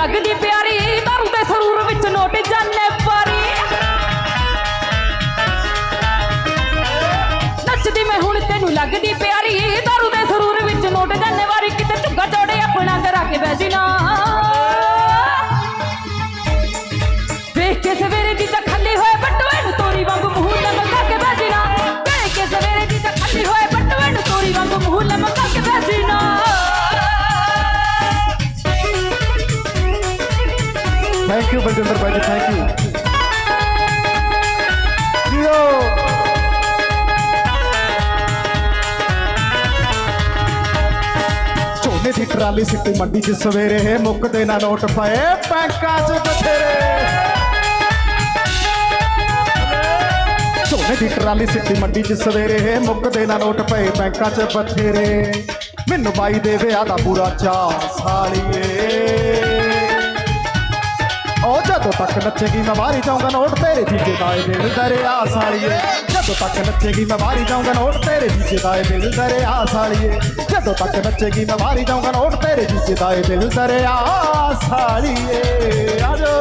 ਲੱਗਦੀ ਪਿਆਰੀ ਧਰਮ ਦੇ ਸਰੂਰ ਵਿੱਚ ਨੋਟ ਜਾਣੇ ਪਾਰੀ ਨੱਚਦੀ ਮੈਂ ਹੁਣ ਤੈਨੂੰ ਲੱਗਦੀ ਪਿਆਰੀ ਧਰਮ ਦੇ ਸਰੂਰ ਵਿੱਚ ਨੋਟ ਜਾਣੇ ਵਾਰੀ। ਕਿਤੇ ਝੁੱਗਾ ਚੌੜੇ ਆਪਣਾ ਕਰਾ ਕੇ ਬਹਿ ਜੀ ਨਾ। ਥੈਂਕ ਯੂ ਬਲਜਿੰਦਰ ਭਾਈ ਜੀ ਥੈਂਕ ਯੂ ਜੀਓ ਝੋਨੇ ਦੀ ਟਰਾਲੀ ਸਿੱਟੀ ਮੰਡੀ 'ਚ ਸਵੇਰੇ ਮੁੱਕਦੇ ਨਾ ਨੋਟ ਪਏ, ਬੈਂਕਾਂ 'ਚ ਬਥੇਰੇ। ਝੋਨੇ ਦੀ ਟਰਾਲੀ ਸਿੱਟੀ ਮੰਡੀ 'ਚ ਸਵੇਰੇ ਮੁੱਕਦੇ ਨਾ ਨੋਟ ਪਏ, ਬੈਂਕਾਂ 'ਚ ਬਥੇਰੇ। ਮੈਨੂੰ ਬਾਈ ਦੇ ਵਿਆਹ ਦਾ ਪੂਰਾ ਚਾਅ ਸਾਲੀਏ। ਉਹ ਜਦੋਂ ਤੱਕ ਨੱਚੇਗੀ ਮੈਂ ਵਾਰੀ ਜਾਊਂਗਾ ਨੋਟ ਤੇਰੇ ਜੀਜੇ ਦਾ ਏ ਦਿਲ ਦਰਿਆ ਸਾਲੀਏ। ਜਦੋਂ ਤੱਕ ਨੱਚੇਗੀ ਮੈਂ ਵਾਰੀ ਜਾਊਂਗਾ ਨੋਟ ਤੇਰੇ ਜੀਜੇ ਦਾ ਏ ਦਿਲ ਦਰਿਆ ਸਾਲੀਏ। ਜਦੋਂ ਤੱਕ ਨੱਚੇਗੀ ਮੈਂ ਵਾਰੀ ਜਾਊਂਗਾ ਨੋਟ ਤੇਰੇ ਜੀਜੇ ਦਾ ਏ ਦਿਲ ਦਰਿਆ ਸਾਲੀਏ। ਆਜੋ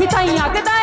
ਪੀ ਕੇ ਹਾਥੀ ਥਾਈ ਆਖਦਾ ਏ ਕੱਟਾ ਹੈ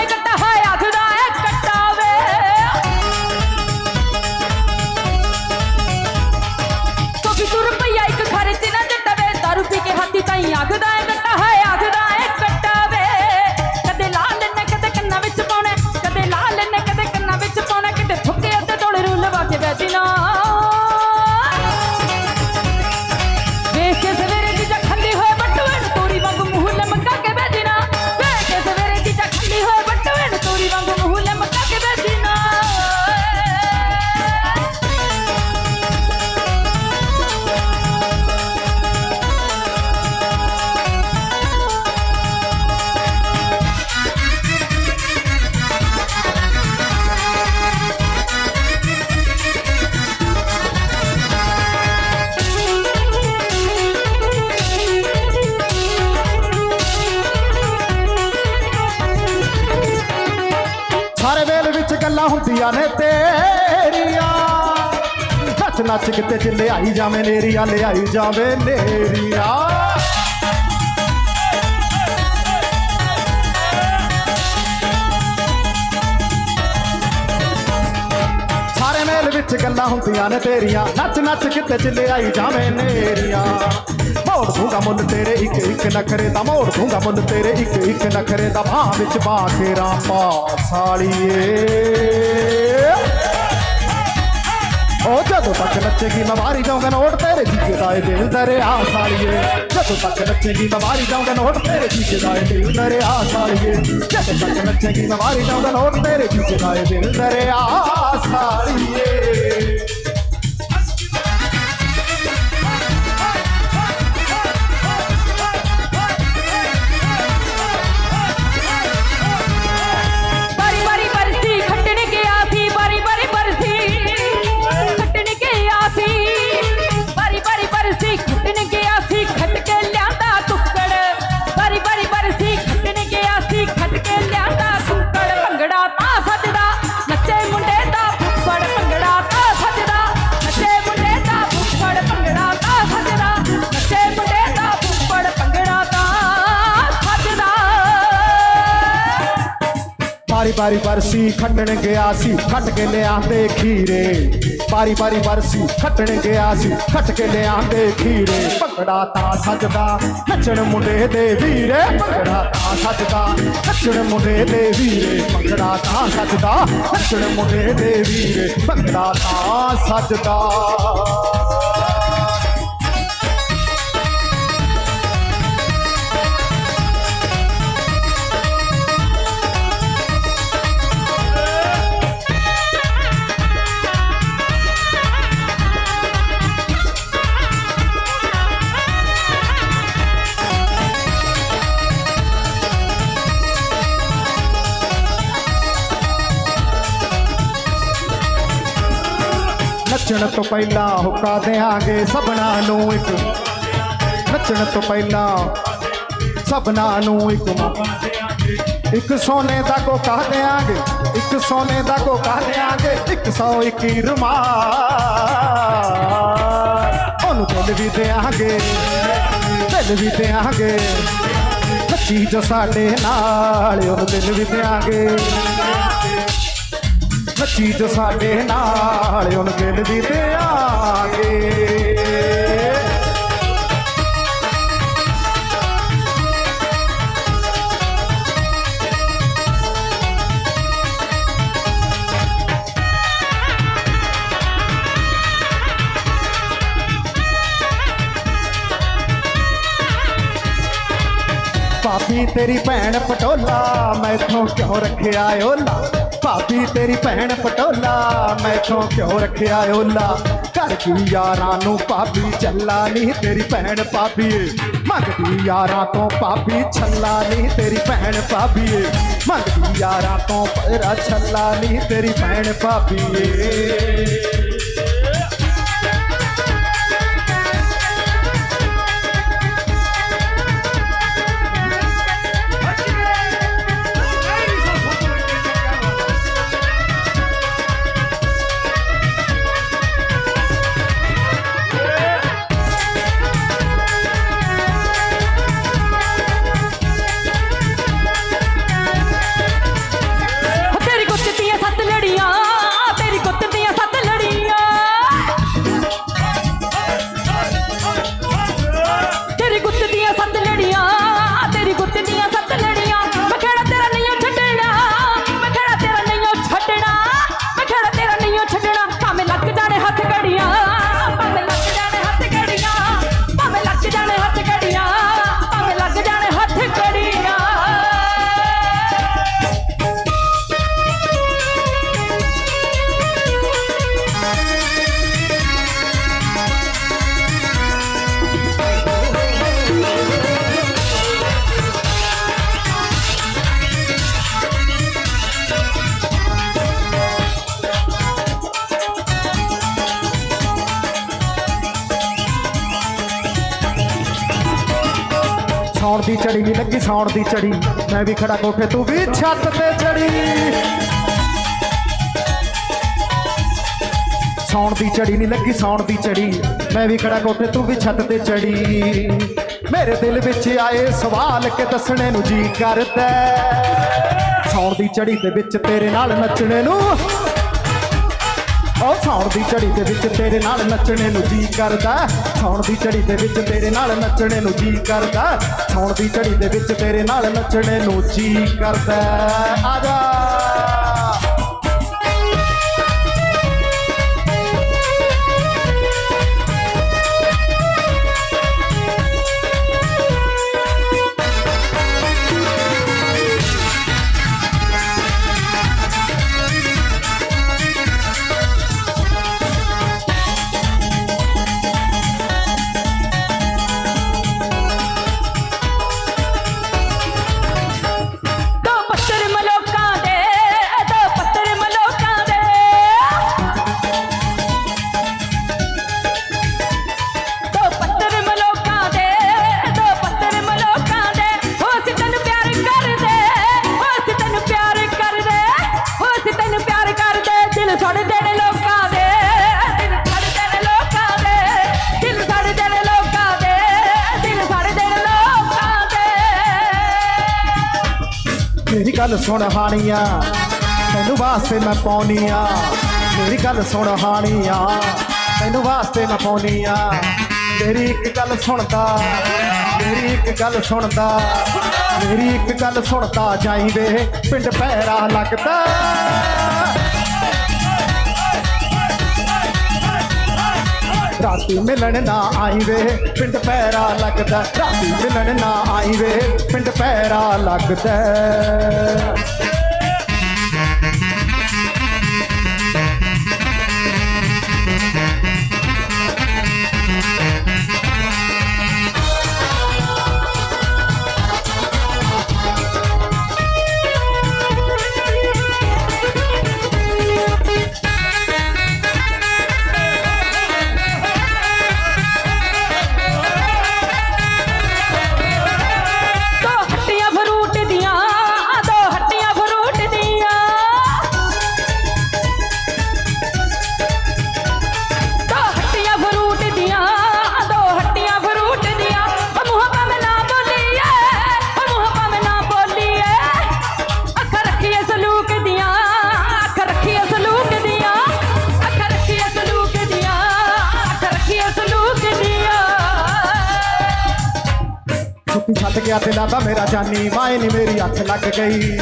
ਹੁੰਦੀਆਂ ਨੇ ਤੇਰੀਆਂ। ਨੱਚ ਨੱਚ ਕਿਤੇ ਚ ਲਿਆਈ ਜਾਵੇਂ ਨੇਰੀਆਂ, ਲਿਆਈ ਜਾਵੇ ਨੇਰੀਆਂ। ਸਾਰੇ ਮੇਲ ਵਿੱਚ ਗੱਲਾਂ ਹੁੰਦੀਆਂ ਨੇ ਤੇਰੀਆਂ। ਨੱਚ ਨੱਚ ਕਿਤੇ ਚ ਲਿਆਈ ਜਾਵੇ ਨੇਰੀਆਂ। ਮੋੜ ਦੂੰਗਾ ਮੁੱਲ ਤੇਰੇ ਇੱਕ ਇੱਕ ਨਖਰੇ ਦਾ, ਮੋੜ ਦੂੰਗਾ ਮੁੱਲ ਤੇਰੇ ਇੱਕ ਇੱਕ ਨਖਰੇ ਦਾ ਭਾਂ ਵਿੱਚ ਪਾ ਕੇ ਰਾਪਾ ਸਾਲੀਏ ਉਹ ਜਦੋਂ ਤੱਕ ਨੱਚੇਗੀ ਮੈਂ ਮਾਰੀ ਜਾਊਂਗਾ ਨੋਟ, ਤੇਰੇ ਜੀਜੇ ਦਾ ਏ ਦਿਲ ਦਰਿਆ ਸਾਲੀਏ ਜਦੋਂ ਤੱਕ ਨੱਚੇਗੀ ਮੈਂ ਮਾਰੀ ਜਾਊਂਗਾ ਨੋਟ, ਤੇਰੇ ਜੀਜੇ ਦਾ ਏ ਦਿਲ ਦਰਿਆ ਸਾਲੀਏ ਜਦੋਂ ਤੱਕ ਨੱਚੇਗੀ ਮੈਂ ਮਾਰੀ ਜਾਊਂਗਾ ਨੋਟ, ਤੇਰੇ ਜੀਜੇ ਦਾ ਏ ਦਿਲ ਦਰਿਆ ਸਾਲੀਏ ਬਾਰੀ ਬਾਰੀ ਬਰਸੀ ਖੱਟਣ ਗਿਆ ਸੀ, ਖੱਟ ਕੇ ਲਿਆਂਦੇ ਖੀਰੇ। ਬਾਰੀ ਬਾਰੀ ਬਰਸੀ ਖੱਟਣ ਗਿਆ ਸੀ, ਖੱਟ ਕੇ ਲਿਆਂਦੇ ਖੀਰੇ। ਭੰਗੜਾ ਤਾਂ ਸੱਜਦਾ ਨੱਚਣ ਮੁੰਡੇ ਦੇ ਵੀਰੇ। ਭੰਗੜਾ ਤਾਂ ਸੱਜਦਾ ਨੱਚਣ ਮੁੰਡੇ ਦੇ ਵੀਰੇ। ਭੰਗੜਾ ਤਾਂ ਸੱਜਦਾ ਨੱਚਣ ਮੁੰਡੇ ਦੇ ਵੀਰੇ। ਭੰਗੜਾ ਤਾਂ ਸੱਜਦਾ। ਨੱਚਣ ਤੋਂ ਪਹਿਲਾਂ ਹੁੱਕਾ ਦੇਾਂਗੇ ਸਭਨਾ ਨੂੰ ਇੱਕ। ਨੱਚਣ ਤੋਂ ਪਹਿਲਾਂ ਸਭਨਾ ਨੂੰ ਇੱਕ। ਮੌਕਾ ਇੱਕ ਸੋਨੇ ਦਾ ਕੋਕਾ ਦੇਾਂਗੇ ਇੱਕ ਸੋਨੇ ਦਾ ਕੋਕਾ ਦੇਾਂਗੇ 121 ਰੁਮਾਲ। ਉਹਨੂੰ ਦਿਲ ਵੀ ਦੇਾਂਗੇ ਦਿਲ ਵੀ ਦੇਾਂਗੇ ਨੱਚੀ ਜੋ ਸਾਡੇ ਨਾਲ, ਉਹਨੂੰ ਦਿਲ ਵੀ ਦੇਾਂਗੇ ਨੱਚੀ ਜੋ ਸਾਡੇ ਨਾਲ ਉਹਨੂੰ ਦਿਲ ਵੀ ਦੇਾਂਗੇ ਭਾਬੀ ਤੇਰੀ ਭੈਣ ਪਟੋਲਾ ਮੈਥੋਂ ਕਿਉਂ ਰੱਖਿਆ ਓਲਾ? ਭਾਬੀ ਤੇਰੀ ਭੈਣ ਪਟੋਲਾ ਮੈਥੋਂ ਕਿਉਂ ਰੱਖਿਆ ਓਲਾ? ਘਰ ਦੀ ਯਾਰਾਂ ਨੂੰ ਭਾਬੀ ਚੱਲਾ ਨਹੀਂ ਤੇਰੀ ਭੈਣ ਭਾਬੀ ਏ। ਮੰਗਦੀ ਯਾਰਾਂ ਤੋਂ ਭਾਬੀ ਛੱਲਾ ਨਹੀਂ ਤੇਰੀ ਭੈਣ ਭਾਬੀ ਮੰਗਦੀ ਯਾਰਾਂ ਤੋਂ ਪਰਾ ਛੱਲਾ ਨਹੀਂ ਤੇਰੀ ਭੈਣ ਭਾਬੀ ਦੀ ਚੜੀ ਨਹੀਂ ਲੱਗੀ ਸੌਣ ਦੀ ਚੜੀ ਮੈਂ ਵੀ ਖੜਾ ਕੋਠੇ ਤੂੰ ਵੀ ਛੱਤ ਤੇ ਚੜੀ ਸੌਣ ਦੀ ਚੜੀ ਨਹੀਂ ਲੱਗੀ ਸੌਣ ਦੀ ਚੜੀ ਮੈਂ ਵੀ ਖੜਾ ਕੋਠੇ ਤੂੰ ਵੀ ਛੱਤ ਤੇ ਚੜੀ ਮੇਰੇ ਦਿਲ ਵਿੱਚ ਆਏ ਸਵਾਲ ਕਿ ਦੱਸਣੇ ਨੂੰ ਜੀ ਕਰਦਾ ਸੌਣ ਦੀ ਚੜੀ ਦੇ ਵਿੱਚ ਤੇਰੇ ਨਾਲ ਨੱਚਣੇ ਨੂੰ ਉਹ ਸੌਣ ਦੀ ਝੜੀ ਦੇ ਵਿੱਚ ਤੇਰੇ ਨਾਲ ਨੱਚਣੇ ਨੂੰ ਜੀ ਕਰਦਾ। ਸੌਣ ਦੀ ਝੜੀ ਦੇ ਵਿੱਚ ਤੇਰੇ ਨਾਲ ਨੱਚਣੇ ਨੂੰ ਜੀ ਕਰਦਾ। ਸੌਣ ਦੀ ਝੜੀ ਦੇ ਵਿੱਚ ਤੇਰੇ ਨਾਲ ਨੱਚਣੇ ਨੂੰ ਜੀ ਕਰਦਾ। ਆ ਜਾ। ਗੱਲ ਸੁਣ ਹਾਣੀਆਂ, ਤੈਨੂੰ ਵਾਸਤੇ ਮੈਂ ਪਾਉਣੀ ਆ ਮੇਰੀ ਗੱਲ ਸੁਣ ਹਾਣੀਆਂ, ਤੈਨੂੰ ਵਾਸਤੇ ਮੈਂ ਪਾਉਣੀ ਆ ਮੇਰੀ ਇੱਕ ਗੱਲ ਸੁਣਦਾ, ਮੇਰੀ ਇੱਕ ਗੱਲ ਸੁਣਦਾ, ਮੇਰੀ ਇੱਕ ਗੱਲ ਸੁਣਦਾ ਜਾਈ ਵੇ, ਪਿੰਡ ਪੈਰਾ ਲੱਗਦਾ। ਰਾਤੀ ਮਿਲਣ ਨਾ ਆਈ ਵੇ ਪਿੰਡ ਪੈਰਾ ਲੱਗਦਾ। ਰਾਤੀ ਮਿਲਣ ਨਾ ਆਈ ਵੇ ਪਿੰਡ ਪੈਰਾ ਲੱਗਦਾ। ਗਿਆ ਦਿਲਾਂ ਦਾ ਮੇਰਾ ਜਾਨੀ ਮਾਏ ਨੀ ਮੇਰੀ ਅੱਖ ਲੱਗ ਗਈ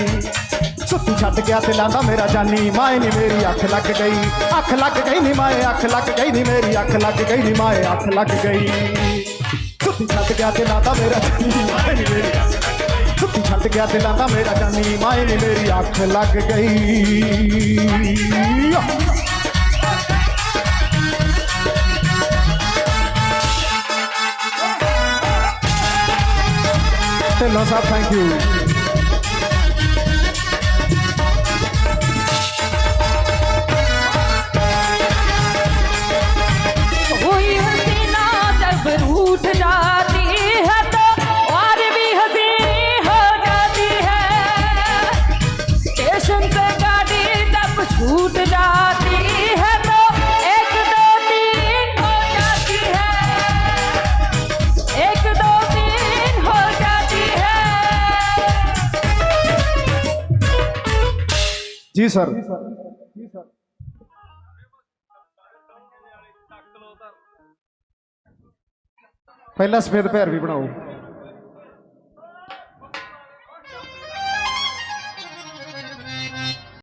ਸੁੱਤੀ ਛੱਡ ਗਿਆ ਦਿਲਾਂ ਦਾ ਮੇਰਾ ਜਾਨੀ ਮਾਏ ਨੀ ਮੇਰੀ ਅੱਖ ਲੱਗ ਗਈ ਅੱਖ ਲੱਗ ਗਈ ਨੀ ਮਾਏ ਅੱਖ ਲੱਗ ਗਈ ਨੀ ਮੇਰੀ ਅੱਖ ਲੱਗ ਗਈ ਨੀ ਮਾਏ ਅੱਖ ਲੱਗ ਗਈ ਸੁੱਤੀ ਛੱਡ ਗਿਆ ਦਿਲਾਂ ਦਾ ਮੇਰਾ ਜਾਨੀ ਮਾਏ ਨੀ ਮੇਰੀ ਅੱਖ ਲੱਗ ਗਈ ਸੁੱਤੀ ਛੱਡ ਗਿਆ ਦਿਲਾਂ ਦਾ ਮੇਰਾ ਜਾਨੀ ਮਾਏ ਨੀ ਮੇਰੀ ਅੱਖ ਲੱਗ ਗਈ ਢਿੱਲੋਂ ਸਾਹਿਬ ਥੈਂਕ ਯੂ कोई ਜੀ ਸਰ। ਪਹਿਲਾ ਸਫੇਦ ਪੈਰ ਵੀ ਬਣਾਓ।